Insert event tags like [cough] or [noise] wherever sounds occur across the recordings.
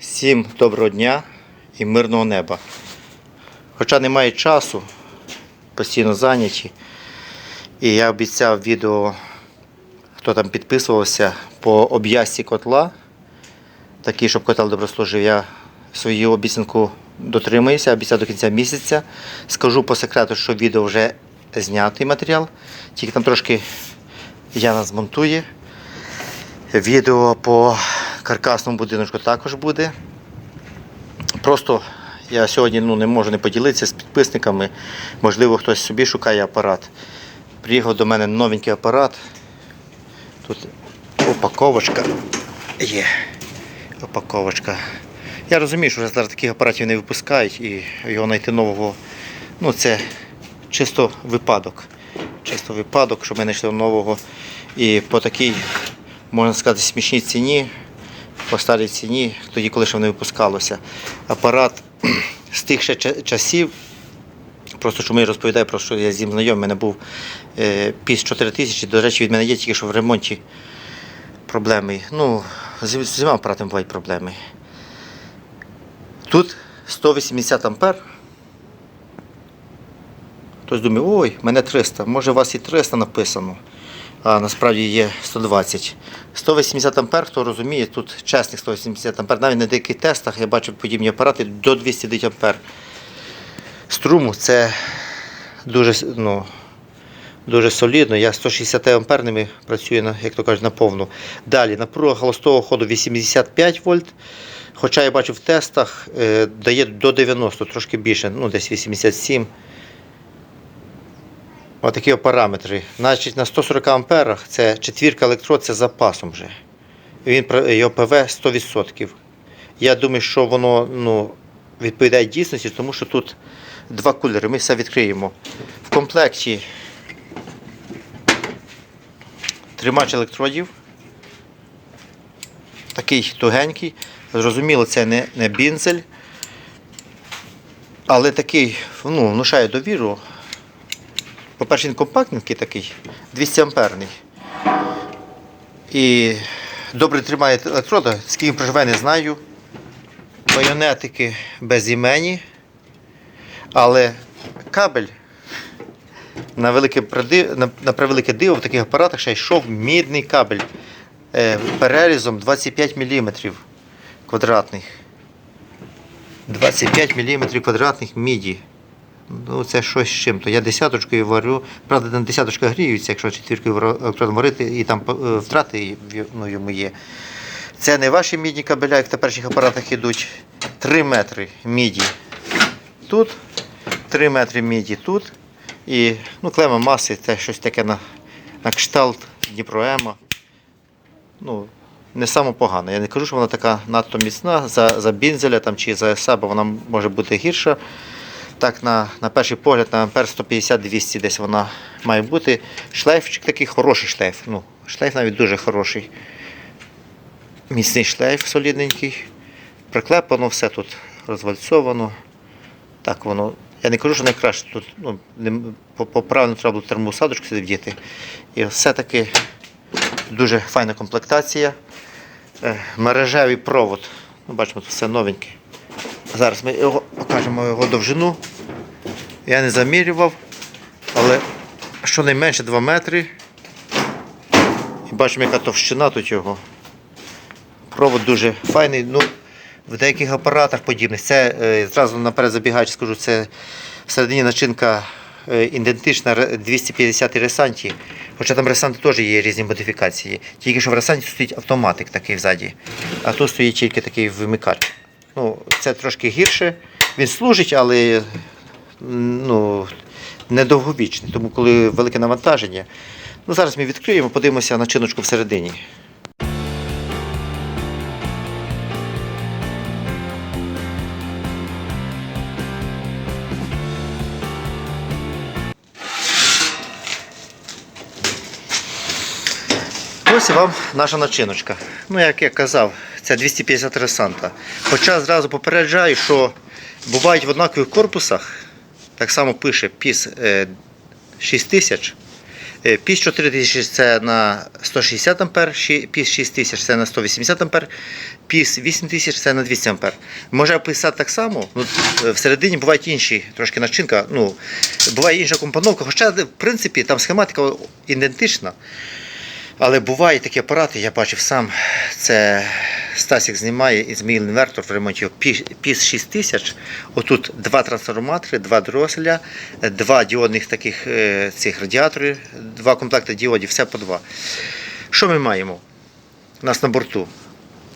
Всім доброго дня і мирного неба. Хоча немає часу, постійно зайняті. І я обіцяв відео, хто там підписувався по об'язці котла, такий, щоб котел добре служив. Я свою обіцянку дотримуюся, обіцяв до кінця місяця. Скажу по секрету, що відео вже знятий матеріал, тільки там трошки Яна змонтує. Відео по каркасному будиночку також буде. Просто я сьогодні ну, не можу не поділитися з підписниками. Можливо, хтось собі шукає апарат. Приїхав до мене новенький апарат. Тут упаковочка є. Упаковочка. Я розумію, що зараз таких апаратів не випускають і його знайти нового. Ну, це чисто випадок. Чисто випадок, щоб ми знайшли нового. І по такій, можна сказати, смішній ціні, по старій ціні, тоді, коли ще вони випускалося. Апарат з тих ще часів, просто що ми розповідаю, про що я з ним знайомий, у мене був е, піс 4 тисячі, до речі, від мене є тільки що в ремонті проблеми. Ну, з усіма апаратами бувають проблеми. Тут 180 ампер. Хтось думає, ой, в мене 300, може у вас і 300 написано, а насправді є 120. 180 ампер, хто розуміє, тут чесних 180 ампер, навіть на деяких тестах я бачив подібні апарати до 209 ампер. Струму це дуже, ну, дуже солідно. Я 160 амперними працюю, на, як то кажуть, на. Далі напруга холостого ходу 85 вольт. Хоча я бачу в тестах, е, дає до 90, трошки більше, ну десь 87. Отакі от параметри. Значить, на 140 амперах це четвірка електрод, це запасом вже. Він про- його ПВ 100%. Я думаю, що воно ну, відповідає дійсності, тому що тут два кулери. Ми все відкриємо. В комплекті тримач електродів. Такий тугенький. Зрозуміло, це не, не бінзель. Але такий ну, внушає довіру. По-перше, він компактненький такий, 200 амперний. І добре тримає електрода, скільки проживе, не знаю. Байонетики безімені. Але кабель на, велике, на превелике диво в таких апаратах ще йшов мідний кабель е, перерізом 25 мм квадратних. 25 мм квадратних міді. Ну, це щось з чим-то. Я десяточкою варю. Правда, на десяточка гріються, якщо четвіркою вар- варити, і там е, втрати ну, йому є. Це не ваші мідні кабеля, як на перших апаратах йдуть. 3 метри міді тут, 3 метри міді тут. І ну, клема маси це щось таке на, на кшталт Дніпроема. Ну, не саме погано. Я не кажу, що вона така надто міцна за, за бінзеля там, чи за СА, бо вона може бути гірша. Так, на, на перший погляд, на ампер 150-200 десь вона має бути. Шлейфчик такий хороший шлейф. Ну, шлейф навіть дуже хороший. Міцний шлейф солідненький. Приклепано все тут розвальцовано. Так воно. Я не кажу, що найкраще тут ну, не, по, по треба було термоусадочку сюди вдіти. І все-таки дуже файна комплектація. Е, мережевий провод. Ну, бачимо, тут все новеньке. Зараз ми його покажемо його довжину. Я не замірював, але щонайменше 2 метри. І бачимо, яка товщина тут його. Провод дуже файний. Ну, в деяких апаратах подібних. Це е, зразу наперед забігаючи, скажу, це всередині начинка е, ідентична ре- 250 ресанті. Хоча там ресанти теж є різні модифікації. Тільки що в ресанті стоїть автоматик такий ззаді, а тут стоїть тільки такий вимикач. Ну, це трошки гірше. Він служить, але ну, недовговічний. Тому коли велике навантаження. Ну, зараз ми відкриємо, подивимося начиночку всередині. Ось вам наша начиночка. Ну, як я казав, це 250 ресанта. Хоча зразу попереджаю, що бувають в однакових корпусах, так само пише е, 6000, Е, Піс 4000 це на 160 ампер, піс 6000 це на 180 ампер, піс 8000 це на 200 ампер. Може писати так само, ну, е, всередині бувають інші трошки начинка, ну, буває інша компоновка, хоча в принципі там схематика ідентична. Але бувають такі апарати, я бачив сам, це Стасік знімає із мій інвертор в ремонті Піс- PIS 6000. Отут два трансформатори, два дроселя, два діодних таких е, цих радіатори, два комплекти діодів, все по два. Що ми маємо? У нас на борту.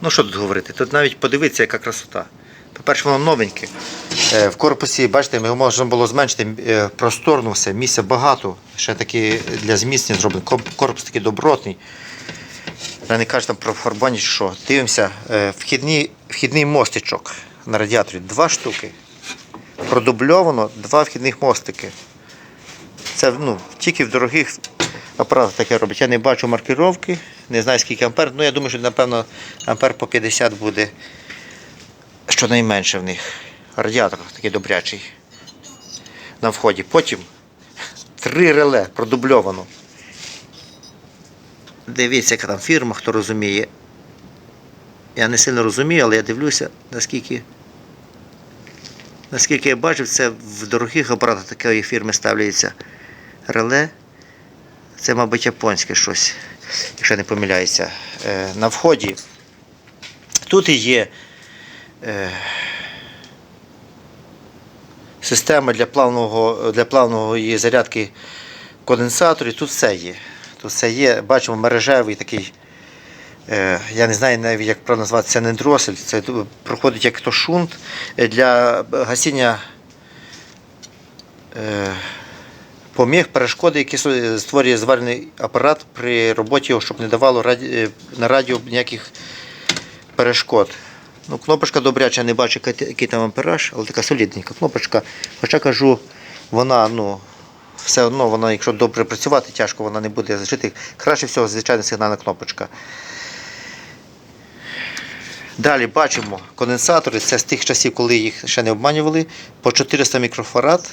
Ну що тут говорити? Тут навіть подивитися, яка красота. По-перше, воно новеньке. Е, В корпусі, бачите, його можна було зменшити е, просторно все, місця багато. Ще таки для зміцнення зроблений. Кор- Корпус такий добротний. Я не кажу там про фарбані, що. Дивимося, е, вхідний, вхідний мостичок на радіаторі. Два штуки. Продубльовано два вхідних мостики. Це ну, тільки в дорогих апаратах таке робить. Я не бачу маркировки, не знаю скільки ампер. Ну я думаю, що напевно ампер по 50 буде щонайменше в них. Радіатор такий добрячий. На вході. Потім три реле продубльовано. Дивіться, яка там фірма, хто розуміє. Я не сильно розумію, але я дивлюся, наскільки. Наскільки я бачив, це в дорогих апаратах такої фірми ставляється реле. Це, мабуть, японське щось, якщо не помиляюся. Е, на вході. Тут і є система для плавного, для плавної зарядки конденсаторів. Тут все є. Тут все є. Бачимо мережевий такий. Е, я не знаю навіть, як правильно назвати, це не дросель, це проходить як то шунт е, для гасіння е, поміг, перешкоди, які створює зварний апарат при роботі, щоб не давало на радіо ніяких перешкод. Ну, кнопочка добряча, не бачу, який- там ампераж, але така солідненька кнопочка. Хоча кажу, вона, ну, все одно, вона, якщо добре працювати, тяжко вона не буде жити. Краще всього, звичайна сигнальна кнопочка. Далі бачимо конденсатори, це з тих часів, коли їх ще не обманювали, по 400 мікрофарад.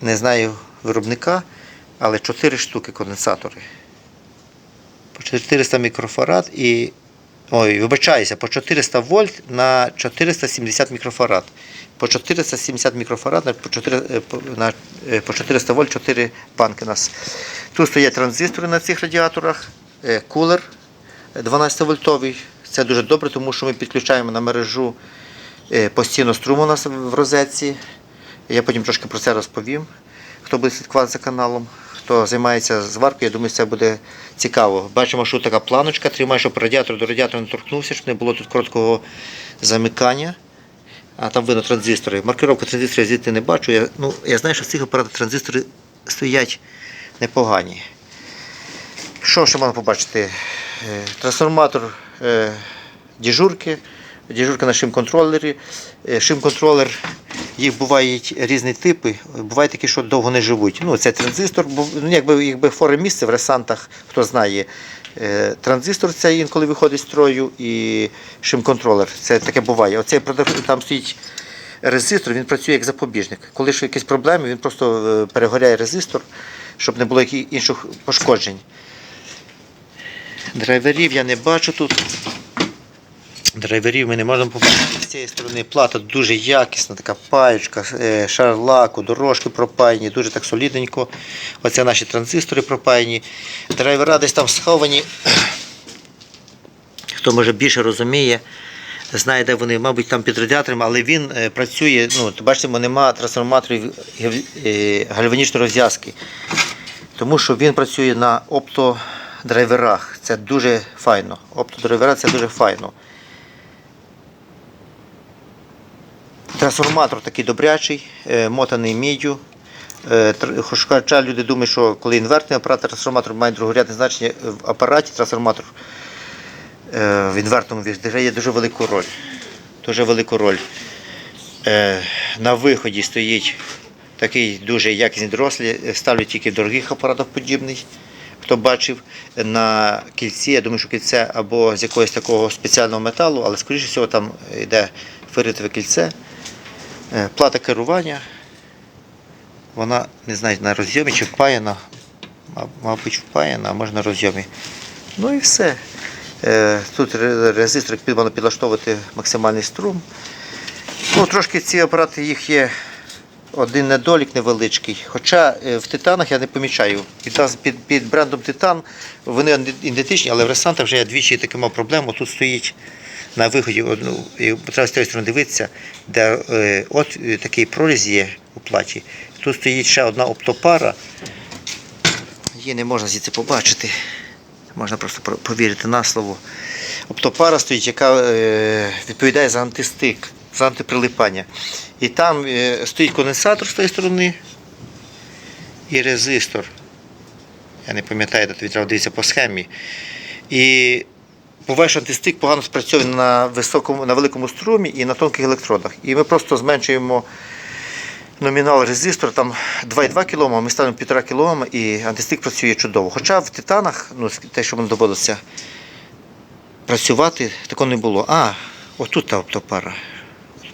Не знаю виробника, але 4 штуки конденсатори. По 400 мікрофарад і. Ой, вибачаюся, по 400 вольт на 470 мікрофарад. По 470 мікрофарад по 4, е, на, е, по 400 вольт 4 банки у нас. Тут стоять транзистори на цих радіаторах, е, кулер 12 вольтовий. Це дуже добре, тому що ми підключаємо на мережу е, постійно струм у нас в розетці. Я потім трошки про це розповім. Хто буде слідкувати за каналом, хто займається зваркою, я думаю, це буде цікаво. Бачимо, що така планочка тримає, щоб радіатор до радіатора не торкнувся, щоб не було тут короткого замикання. А там видно транзистори. Маркировку транзисторів звідти не бачу. Я, ну, я знаю, що в цих апаратах транзистори стоять непогані. Що ще можна побачити? Е, Трансформатор е, діжурки, діжурка на шим-контролері. Е, Шим-контролер, їх бувають різні типи, бувають такі, що довго не живуть. Ну, це транзистор, ну, якби, якби форе місце в ресантах, хто знає. Е, Транзистор це інколи виходить з строю і шим-контролер. Це таке буває. Оцей там стоїть резистор, він працює як запобіжник. Коли ж якісь проблеми, він просто е, перегоряє резистор, щоб не було яких інших пошкоджень. Драйверів я не бачу тут. Драйверів ми не можемо побачити. З цієї сторони плата дуже якісна, така паєчка, е, шар лаку, дорожки пропаяні, дуже так солідненько. Оце наші транзистори пропаяні. Драйвера десь там сховані. [clears throat] Хто може більше розуміє, знає, де вони, мабуть, там під радіатором, але він е, працює, ну, бачимо, нема трансформаторів е, гальванічної розв'язки. Тому що він працює на оптодрайверах. Це дуже файно. Оптодрайвера це дуже файно. Трансформатор такий добрячий, е, мотаний міддю. Е, Хоча люди думають, що коли інвертний апарат, трансформатор має другорядне значення в апараті, трансформатор е, в інвертному відіграє дуже велику роль. Дуже велику роль. На виході стоїть такий дуже якісний дорослі, ставлять тільки в дорогих апаратах подібний. Хто бачив на кільці, я думаю, що кільце або з якогось такого спеціального металу, але скоріше всього там йде ферритове кільце. Е, Плата керування. Вона, не знаю, на розйомі чи впаяна. Мабуть, впаяна, а може на розйомі. Ну і все. Е, Тут резистор можна підлаштовувати максимальний струм. Ну, трошки ці апарати їх є один недолік невеличкий. Хоча е, в титанах я не помічаю. Під, під брендом Титан вони ідентичні, але в Ресантах вже я двічі таки мав проблему. Тут стоїть на виході, одну, і треба з тієї сторони дивитися, де е, от е, такий проріз є у платі. Тут стоїть ще одна оптопара. Її не можна звідси побачити. Можна просто повірити на слово. Оптопара стоїть, яка е, відповідає за антистик, за антиприлипання. І там е, стоїть конденсатор з тієї сторони і резистор. Я не пам'ятаю, треба дивитися по схемі. І що антистик погано спрацьовує на, високому, на великому струмі і на тонких електродах. І ми просто зменшуємо номінал резистор там 2,2 кОм, а ми ставимо 1,5 кОм і антистик працює чудово. Хоча в титанах, ну, те, що мені доводилося працювати, такого не було. А, отут та оптопара.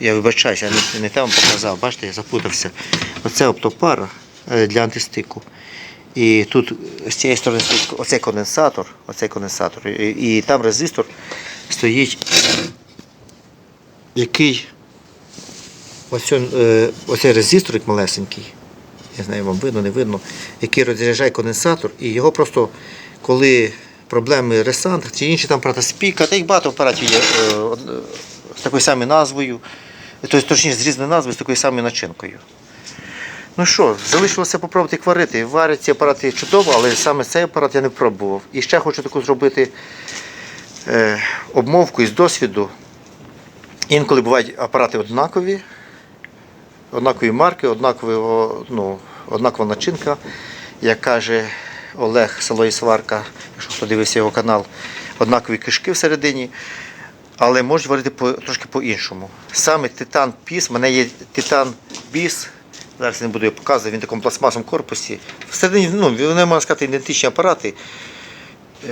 Я вибачаюся, я не, не те вам показав, бачите, я запутався. Оце оптопара е, для антистику. І тут з цієї сторони стоїть оцей конденсатор, оцей конденсатор, і, і там резистор стоїть, який е, оцей резисторик малесенький, я знаю, вам видно, не видно, який розряджає конденсатор, і його просто, коли проблеми ресант чи інші там апарати спіка, та їх багато апаратів є е, з такою самою назвою, тобто, точніше з різною назвою, з такою самою начинкою. Ну що, залишилося попробувати їх варити. Варять ці апарати чудово, але саме цей апарат я не пробував. І ще хочу таку зробити е, обмовку із досвіду. Інколи бувають апарати однакові, однакові марки, однакові, ну, однакова начинка, як каже Олег Село і Сварка, якщо хто дивився його канал, однакові кишки всередині, але можуть варити по, трошки по-іншому. Саме титан піс, в мене є титан біс, зараз не буду його показувати, він в такому пластмасовому корпусі. Всередині, ну, вони, можна сказати, ідентичні апарати.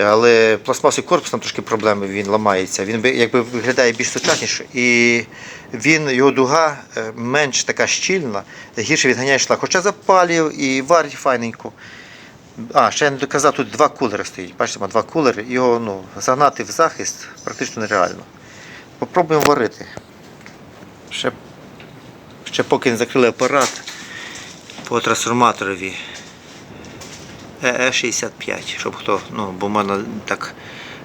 Але пластмасовий корпус там трошки проблеми, він ламається. Він якби виглядає більш сучасніше. І він, його дуга е, менш така щільна, гірше відганяє шлак. Хоча запалює і варить файненько. А, ще я не доказав, тут два кулери стоїть. Бачите, два кулери. Його ну, загнати в захист практично нереально. Попробуємо варити. Ще, ще поки не закрили апарат по трансформаторові. ЕЕ65, щоб хто, ну, бо можна так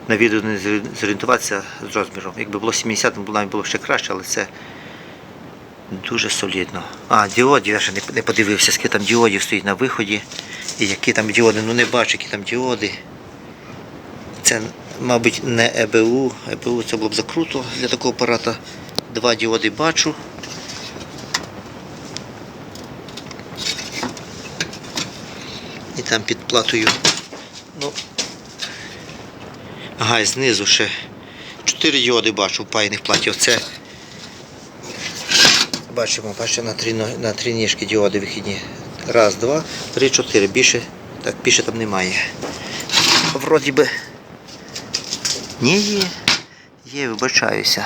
на відео не зорієнтуватися з розміром. Якби було 70, було навіть було ще краще, але це дуже солідно. А, діодів, я ще не подивився, скільки там діодів стоїть на виході. І які там діоди, ну не бачу, які там діоди. Це, мабуть, не ЕБУ. ЕБУ це було б закруто для такого апарата. Два діоди бачу. Там під платою. Ну, ага, і знизу ще. Чотири діоди бачу в пайних платі. Оце. Бачимо, бачите, на три, на три ніжки діоди вихідні. Раз, два, три, чотири. Більше, так, більше там немає. Вроді би. Ні, є. Є, вибачаюся.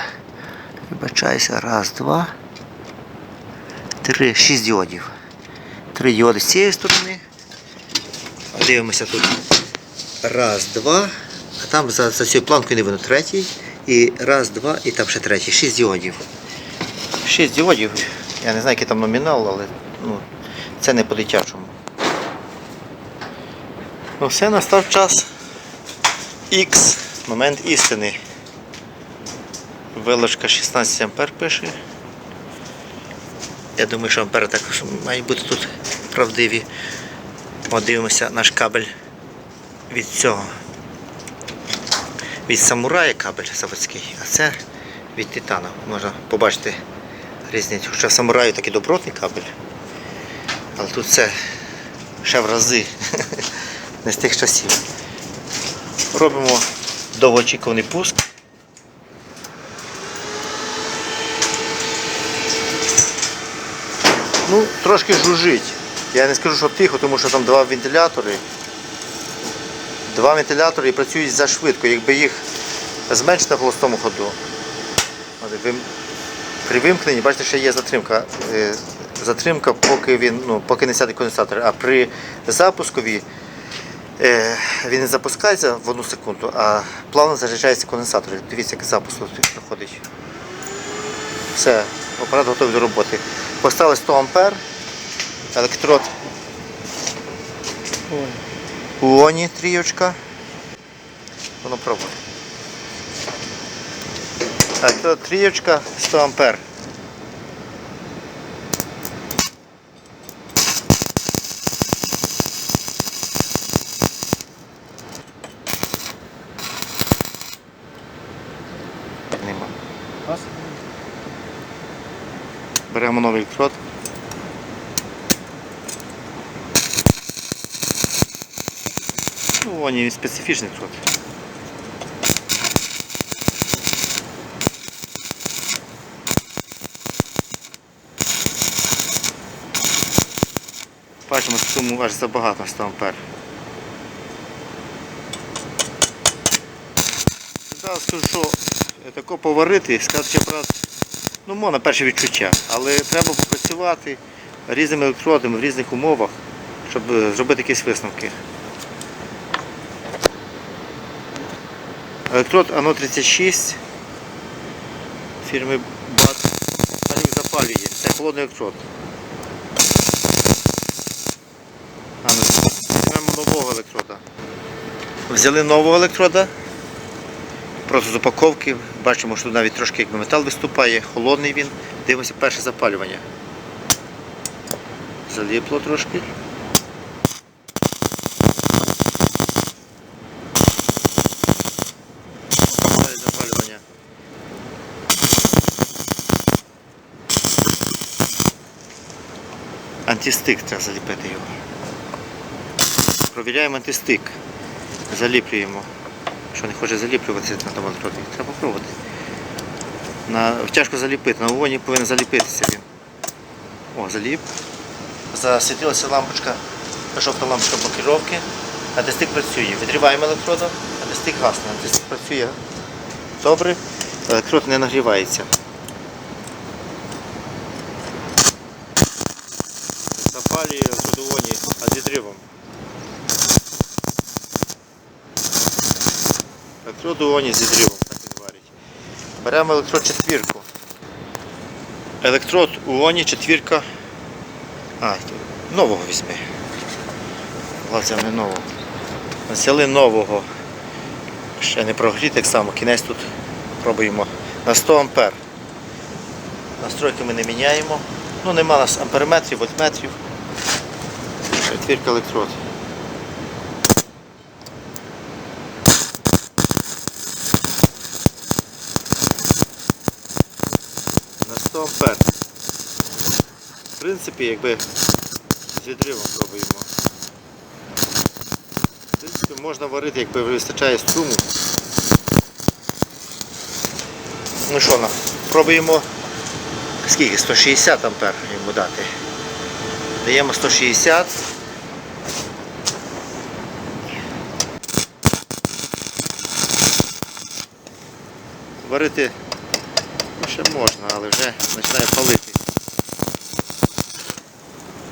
Вибачаюся. Раз, два. Три, шість діодів. Три діоди з цієї сторони. Дивимося тут. Раз, два. А там за, за цією планкою не видно третій. І раз, два, і там ще третій. Шість діодів. Шість діодів. Я не знаю, який там номінал, але ну, це не по-дитячому. Ну все, настав час. X. Момент істини. Вилочка 16 ампер пише. Я думаю, що ампери також мають бути тут правдиві. Подивимося наш кабель від цього. Від самурая кабель заводський, а це від титану. Можна побачити різницю. Хоча самураю такий добротний кабель. Але тут це ще в рази [laughs] не з тих часів. Робимо довгоочікуваний пуск. Ну, трошки жужить. Я не скажу, що тихо, тому що там два вентилятори. Два вентилятори і працюють за швидко, якби їх зменшити на холостому ходу. При вимкненні, бачите, ще є затримка. Е, Затримка, поки він, ну, поки не сяде конденсатор. А при запускові Е, він не запускається в одну секунду, а плавно заряджається конденсатор. Дивіться, як запуск тут проходить. Все, апарат готовий до роботи. Поставили 100 ампер, електрод у Оні трійочка. Воно пробує. Електрод трійочка 100 ампер. Нема. Беремо новий електрод. Ну, вони специфічний електрод. Бачимо, суму аж забагато 100 ампер. Зараз скажу, що е, тако поварити, сказати, апарат, ну можна перше відчуття, але треба попрацювати різними електродами в різних умовах, щоб е, зробити якісь висновки. Електрод ано 36 фірми BAT Алюк запалює. Це холодний електрод. Ну, візьмемо нового електрода. Взяли нового електрода. Просто з упаковки. Бачимо, що тут навіть трошки якби метал виступає, холодний він. Дивимося перше запалювання. Заліпло трошки. Далі запалювання. Антистик треба заліпити його. Провіряємо антистик. Заліплюємо. Що не хоче заліплюватися на електроді, треба пробувати. На, тяжко заліпити, на вогоні повинен заліпитися він. О, заліп. Засвітилася лампочка, жовта лампочка блокировки. Антистик працює. Відриваємо електрода, антистик гасне, антистик працює добре, електрод не нагрівається. Запалює електродовоні з відривом. Електрод у Оні з відривом так він варить. Беремо електрод четвірку. Електрод у Оні четвірка. А, нового візьми. Власне, не нового. Взяли нового. Ще не прогріт, так само, кінець тут пробуємо на 100 ампер. Настройки ми не міняємо. Ну нема нас амперметрів, вольтметрів. Четвірка електрод. на 100 ампер. В принципі, якби з відривом пробуємо. В принципі, можна варити, якби вистачає струму. Ну що, пробуємо скільки? 160 ампер йому дати. Даємо 160. Варити Ну, ще можна, але вже починає палити.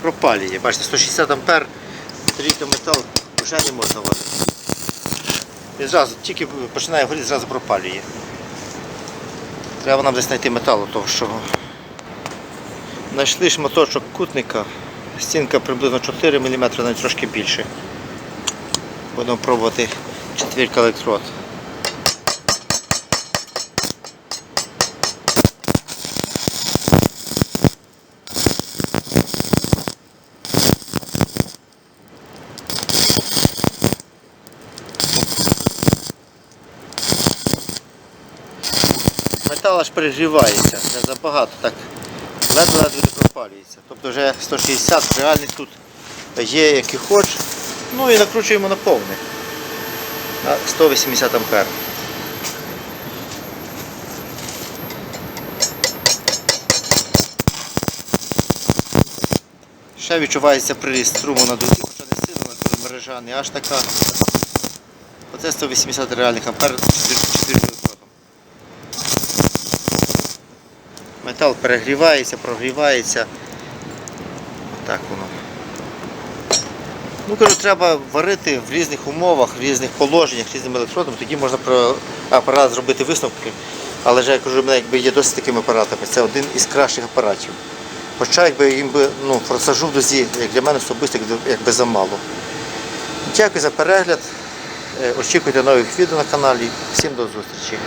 Пропалює. Бачите, 160 ампер, трійка метал вже не можна варити. І зразу, тільки починає горіти, зразу пропалює. Треба нам десь знайти металу того, що знайшли шматочок кутника, стінка приблизно 4 мм, навіть трошки більше. Будемо пробувати четвірка електрод. Метал аж перегрівається, не забагато, так ледве-ледве не пропалюється. Тобто вже 160 реальний тут є, який хоч. Ну і накручуємо на повне. На 180 ампер. Ще відчувається приріст струму на дузі, хоча не сильно, але мережа не аж така. Оце 180 реальних ампер 4 електродом. Метал перегрівається, прогрівається. Так воно. Ну, кажу, треба варити в різних умовах, в різних положеннях, різними електродами, тоді можна про апарат зробити висновки. Але ж я кажу, якби є досить такими апаратами. Це один із кращих апаратів. Хоча якби їм би ну, форсажу в дозі, як для мене особисто, якби замало. Дякую за перегляд. Е, Очікуйте нових відео на каналі. Всім до зустрічі.